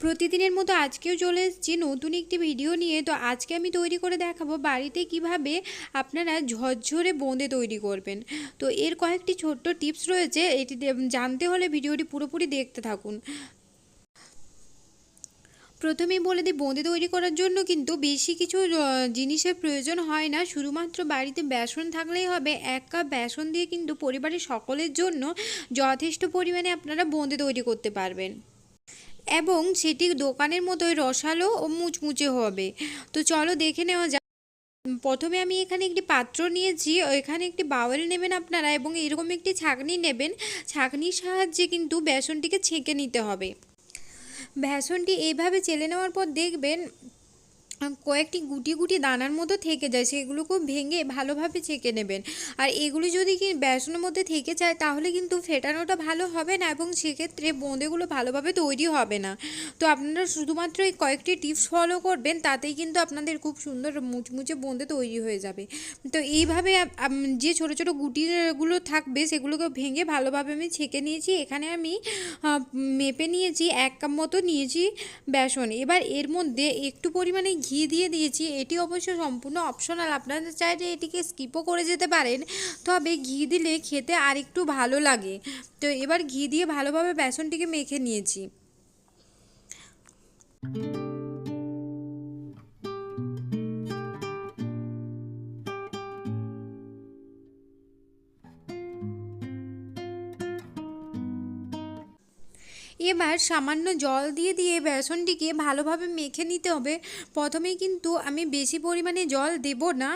প্রতিদিনের মতো আজকেও চলে এসেছি নতুন একটি ভিডিও নিয়ে। তো আজকে আমি তৈরি করে দেখাবো বাড়িতে কীভাবে আপনারা ঝরঝরে বোঁদে তৈরি করবেন। তো এর কয়েকটি ছোট্ট টিপস রয়েছে, এটি জানতে হলে ভিডিওটি পুরোপুরি দেখতে থাকুন। প্রথমেই বলে দিই, বোঁদে তৈরি করার জন্য কিন্তু বেশি কিছু জিনিসের প্রয়োজন হয় না। শুধুমাত্র বাড়িতে বেসন থাকলেই হবে। এক কাপ বেসন দিয়ে কিন্তু পরিবারের সকলের জন্য যথেষ্ট পরিমাণে আপনারা বোঁদে তৈরি করতে পারবেন। এবং সেটি দোকানের মতোই রসালো ও মুচমুচে হবে। তো চলো দেখে নেওয়া যাক। প্রথমে আমি এখানে একটি পাত্র নিয়েছি। এখানে একটি বাউল নেবেন আপনারা এবং এরকম একটি ছাঁকনি নেবেন। ছাঁকনির সাহায্যে কিন্তু বেসনটিকে ছেঁকে নিতে হবে। বেসনটি এইভাবে চেলে নেওয়ার পর দেখবেন কয়েকটি গুটি গুটি দানার মতো থেকে যায়, সেগুলোকে ভেঙে ভালোভাবে ছেঁকে নেবেন। আর এগুলি যদি কি বেসনের মধ্যে থেকে যায়, তাহলে কিন্তু ফেটানোটা ভালো হবে না এবং সেক্ষেত্রে বোঁদেগুলো ভালোভাবে তৈরি হবে না। তো আপনারা শুধুমাত্র এই কয়েকটি টিপস ফলো করবেন, তাতেই কিন্তু আপনাদের খুব সুন্দর মুচমুচে বোঁদে তৈরি হয়ে যাবে। তো এইভাবে যে ছোটো ছোটো গুটিগুলো থাকবে, সেগুলোকে ভেঙে ভালোভাবে আমি ছেঁকে নিয়েছি। এখানে আমি মেপে নিয়েছি, এক কাপ মতো নিয়েছি বেসন। এবার এর মধ্যে একটু পরিমাণে ঘি দিয়ে দিয়েছি। এটি অবশ্য সম্পূর্ণ অপশনাল আপনারা চাইলে এটিকে স্কিপও করে যেতে পারেন। তবে ঘি দিলে খেতে আরেকটু ভালো লাগে। তো এবার ঘি দিয়ে ভালোভাবে বেসনটিকে মেখে নিয়েছি। এবার সামান্য জল দিয়ে দিয়ে বেসনটিকে ভালোভাবে মেখে নিতে হবে। প্রথমেই কিন্তু আমি বেশি পরিমাণে জল দেব না,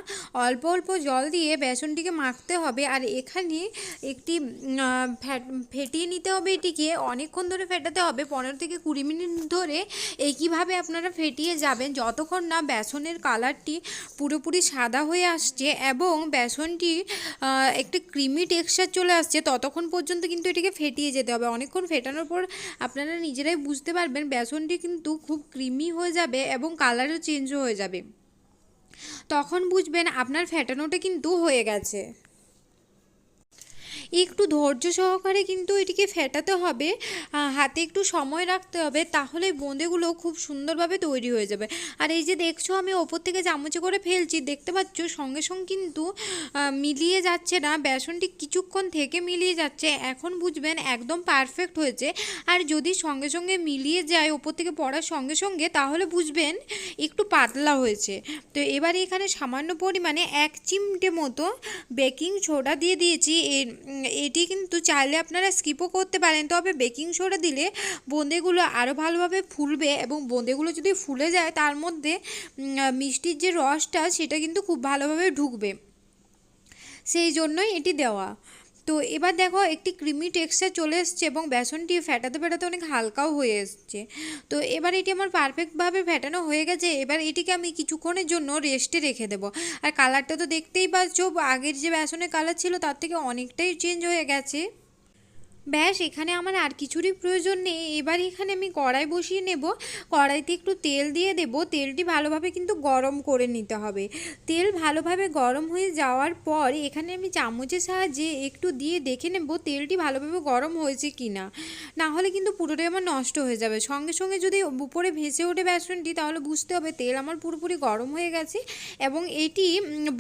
অল্প অল্প জল দিয়ে বেসনটিকে মাখতে হবে। আর এখানে একটি ফেটিয়ে নিতে হবে এটিকে, অনেকক্ষণ ধরে ফেটাতে হবে, পনেরো থেকে কুড়ি মিনিট ধরে একইভাবে আপনারা ফেটিয়ে যাবেন। যতক্ষণ না বেসনের কালারটি পুরোপুরি সাদা হয়ে আসছে এবং বেসনটি একটি ক্রিমি টেক্সচার চলে আসছে, ততক্ষণ পর্যন্ত কিন্তু এটিকে ফেটিয়ে যেতে হবে। অনেকক্ষণ ফেটানোর পর আপনারা নিজেরাই বুঝতে পারবেন বেসনটি কিন্তু খুব ক্রিমি হয়ে যাবে এবং কালারও চেঞ্জও হয়ে যাবে। তখন বুঝবেন আপনার ফ্যাটানোটা কিন্তু হয়ে গেছে। একটু ধৈর্য সহকারে কিন্তু এটিকে ফেটাতে হবে হাতে একটু সময় রাখতে হবে, তাহলে বোঁদেগুলো খুব সুন্দরভাবে তৈরি হয়ে যাবে। আর এই যে দেখছ আমি ওপর থেকে চামচে করে ফেলছি, দেখতে পাচ্ছ সঙ্গে সঙ্গে কিন্তু মিলিয়ে যাচ্ছে না, বেসনটি কিছুক্ষণ থেকে মিলিয়ে যাচ্ছে, এখন বুঝবেন একদম পারফেক্ট হয়েছে। আর যদি সঙ্গে সঙ্গে মিলিয়ে যায় ওপর থেকে পড়ার সঙ্গে সঙ্গে, তাহলে বুঝবেন একটু পাতলা হয়েছে। তো এবারে এখানে সামান্য পরিমাণে এক চিমটে মতো বেকিং সোডা দিয়ে দিয়েছি, এর- এটি কিন্তু চাইলে আপনারা স্কিপও করতে পারেন। তবে বেকিং সোডা দিলে বোঁদেগুলো আরও ভালোভাবে ফুলবে এবং বোঁদেগুলো যদি ফুলে যায়, তার মধ্যে মিষ্টির যে রসটা, সেটা কিন্তু খুব ভালোভাবে ঢুকবে। সেই জন্যই এটি দেওয়া। তো এবার দেখো একটি ক্রিমি টেক্সচার চলে এসছে এবং বেসনটি ফেটাতে ফেটাতে অনেক হালকাও হয়ে এসছে। তো এবার এটি আমার পারফেক্টভাবে ফেটানো হয়ে গেছে। এবার এটিকে আমি কিছুক্ষণের জন্য রেস্টে রেখে দেবো। আর কালারটা তো দেখতেই পাচ্ছ, আগের যে বেসনের কালার ছিল তার থেকে অনেকটাই চেঞ্জ হয়ে গেছে। ব্যাস, এখানে আমার আর কিছুরই প্রয়োজন নেই। এবার এখানে আমি কড়াই বসিয়ে নেব। কড়াইতে একটু তেল দিয়ে দেব। তেলটি ভালোভাবে কিন্তু গরম করে নিতে হবে। তেল ভালোভাবে গরম হয়ে যাওয়ার পর এখানে আমি চামচের সাহায্যে একটু দিয়ে দেখে নেব তেলটি ভালোভাবে গরম হয়েছে কি না না হলে কিন্তু পুরোটাই আমার নষ্ট হয়ে যাবে। সঙ্গে সঙ্গে যদি উপরে ভেসে ওঠে বেসনটি, তাহলে বুঝতে হবে তেল আমার পুরোপুরি গরম হয়ে গেছে এবং এটি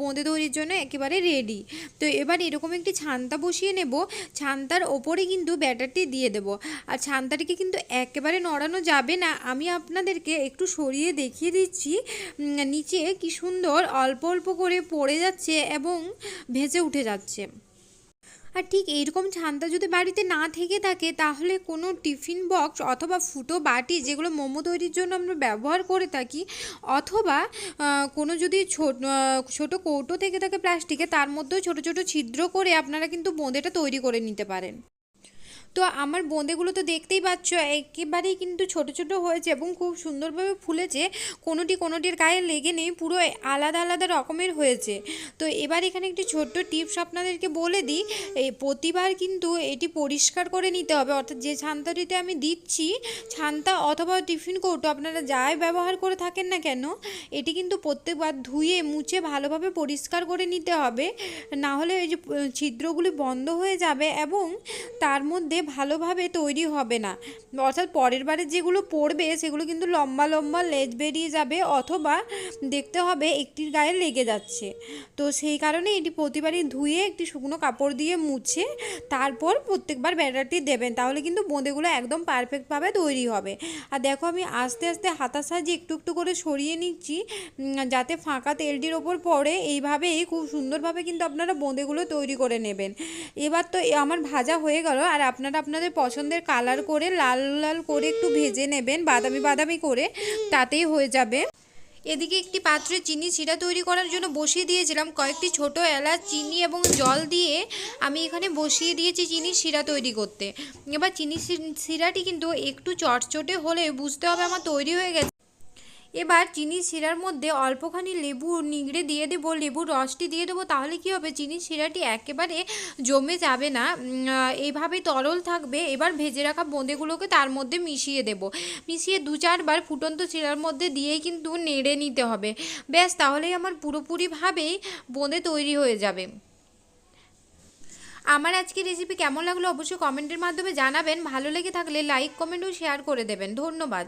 বোঁদে তৈরির জন্য একেবারে রেডি তো এবার এরকম একটি ছান্তা বসিয়ে নেব। ছান্তার ওপরে কিন্তু ব্যাটারটি দিয়ে দেব। আর ছান্তাটিকে কিন্তু একেবারে নড়ানো যাবে না। আমি আপনাদেরকে একটু সরিয়ে দেখিয়ে দিচ্ছি। নিচে কি সুন্দর অল্প অল্প করে পড়ে যাচ্ছে এবং ভেসে উঠে যাচ্ছে। আর ঠিক এইরকম ছান্তা যদি বাড়িতে না থেকে থাকে, তাহলে কোনো টিফিন বক্স অথবা ফুটো বাটি যেগুলো মোমো তৈরির জন্য আমরা ব্যবহার করে থাকি, অথবা কোনো যদি ছোট ছোটো কৌটো থেকে থাকে প্লাস্টিকে, তার মধ্যেও ছোটো ছোটো ছিদ্র করে আপনারা কিন্তু বোঁদেটা তৈরি করে নিতে পারেন। তো আমার বোঁদেগুলো তো দেখতেই পাচ্ছ, একেবারেই কিন্তু ছোট ছোট হয়েছে এবং খুব সুন্দরভাবে ফুলেছে। কোনোটি কোনোটির গায়ে লেগে নেই, পুরো আলাদা আলাদা রকমের হয়েছে। তো এবার এখানে একটি ছোট্ট টিপস আপনাদেরকে বলে দিই, এই প্রতিবার কিন্তু এটি পরিষ্কার করে নিতে হবে। অর্থাৎ যে ছান্তাটিতে আমি দিচ্ছি, ছান্তা অথবা টিফিন কৌটো আপনারা যাই ব্যবহার করে থাকেন না কেন, এটি কিন্তু প্রত্যেকবার ধুয়ে, মুছে ভালোভাবে পরিষ্কার করে নিতে হবে। না হলে এই যে ছিদ্রগুলি বন্ধ হয়ে যাবে এবং তার মধ্যে ভালোভাবে তৈরি হবে না। অর্থাৎ পরের বারে যেগুলো পড়বে, সেগুলো কিন্তু লম্বা লম্বা লেজ বেরিয়ে যাবে অথবা দেখতে হবে একটির গায়ে লেগে যাচ্ছে। তো সেই কারণে এটি প্রতিবারই ধুয়ে একটি শুকনো কাপড় দিয়ে মুছে তারপর প্রত্যেকবার ব্যাটারটি দেবেন। তাহলে কিন্তু বোঁদেগুলো একদম পারফেক্টভাবে তৈরি হবে। আর দেখো আমি আস্তে আস্তে হাতার সাহায্যে একটু একটু করে সরিয়ে নিচ্ছি যাতে ফাঁকা তেলটির ওপর পড়ে। এইভাবেই খুব সুন্দরভাবে কিন্তু আপনারা বোঁদেগুলো তৈরি করে নেবেন। এবার তো আমার ভাজা হয়ে গেল। আর আপনারা আপনাদের পছন্দের কালার করে লাল লাল করে একটু ভেজে নেবেন, বাদামি বাদামি করে, তাতেই হয়ে যাবে। এদিকে একটি পাত্রে চিনি শিরা তৈরি করার জন্য বসিয়ে দিয়েছিলাম, কয়েকটি ছোট এলাচ, চিনি এবং জল দিয়ে আমি এখানে বসিয়ে দিয়েছি চিনি শিরা তৈরি করতে। এবার চিনি শিরাটি কিন্তু একটু চটচটে হলে বুঝতে হবে আমার তৈরি হয়ে গেছে এবার চিনি শিরার মধ্যে অল্পখানি লেবু নিংড়ে দিয়ে দেবো, লেবুর রসটি দিয়ে দেবো, তাহলে কি হবে? চিনি শিরাটি একেবারে জমে যাবে না। এইভাবে তরল থাকবে। এবার ভেজে রাখা বোঁদেগুলোকে তার মধ্যে মিশিয়ে দেবো। মিশিয়ে দু চারবার ফুটন্ত শিরার মধ্যে দিয়েই কিন্তু নেড়ে নিতে হবে। ব্যাস, তাহলেই আমার পুরোপুরিভাবেই বোঁদে তৈরি হয়ে যাবে। আমার আজকে রেসিপি কেমন লাগল অবশ্যই কমেন্টের মাধ্যমে জানাবেন। ভালো লেগে থাকলে লাইক কমেন্ট ও শেয়ার করে দেবেন। ধন্যবাদ।